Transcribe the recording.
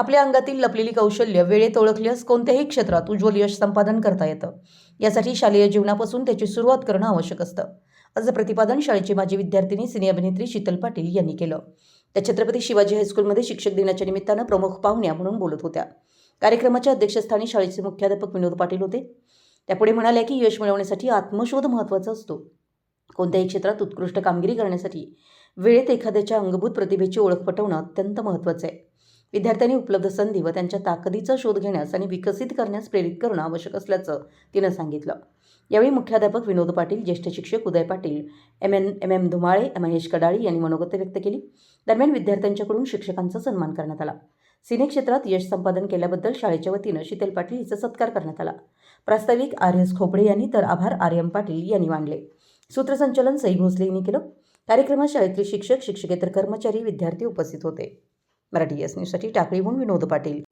आपल्या अंगातील लपलेली कौशल्य वेळेत ओळखल्यास कोणत्याही क्षेत्रात उज्ज्वल यश संपादन करता येतं. यासाठी शालेय जीवनापासून त्याची सुरुवात करणं आवश्यक असतं. असं प्रतिपादन शाळेची माजी विद्यार्थिनी सिने अभिनेत्री शीतल पाटील यांनी केलं. त्या छत्रपती शिवाजी हायस्कूलमध्ये शिक्षक दिनाच्या निमित्तानं प्रमुख पाहुण्या म्हणून बोलत होत्या. कार्यक्रमाच्या अध्यक्षस्थानी शाळेचे मुख्याध्यापक विनोद पाटील होते. त्यापुढे म्हणाल्या की यश मिळवण्यासाठी आत्मशोध महत्त्वाचा असतो. कोणत्याही क्षेत्रात उत्कृष्ट कामगिरी करण्यासाठी वेळेत एखाद्याच्या अंगभूत प्रतिभेची ओळख पटवणं अत्यंत महत्त्वाचं आहे. विद्यार्थ्यांनी उपलब्ध संधी व त्यांच्या ताकदीचा शोध घेण्यास आणि विकसित करण्यास प्रेरित करणं आवश्यक असल्याचं तिनं सांगितलं. यावेळी मुख्याध्यापक विनोद पाटील ज्येष्ठ शिक्षक Uday Patil M N M M Dhumale Mahesh Kadali यांनी मनोगत व्यक्त केली. दरम्यान विद्यार्थ्यांच्याकडून शिक्षकांचा सन्मान करण्यात आला. सिने क्षेत्रात यश संपादन केल्याबद्दल शाळेच्या वतीनं शीतल पाटील हिचा सत्कार करण्यात आला. प्रास्ताविक आर एस खोपडे यांनी तर आभार आर एम पाटील यांनी मांडले सूत्रसंचालन सई भोसले यांनी केलं. कार्यक्रमात शाळेतले शिक्षक शिक्षकेतर कर्मचारी विद्यार्थी उपस्थित होते. मराठी एस न्यूजसाठी टाकळीहून विनोद पाटील.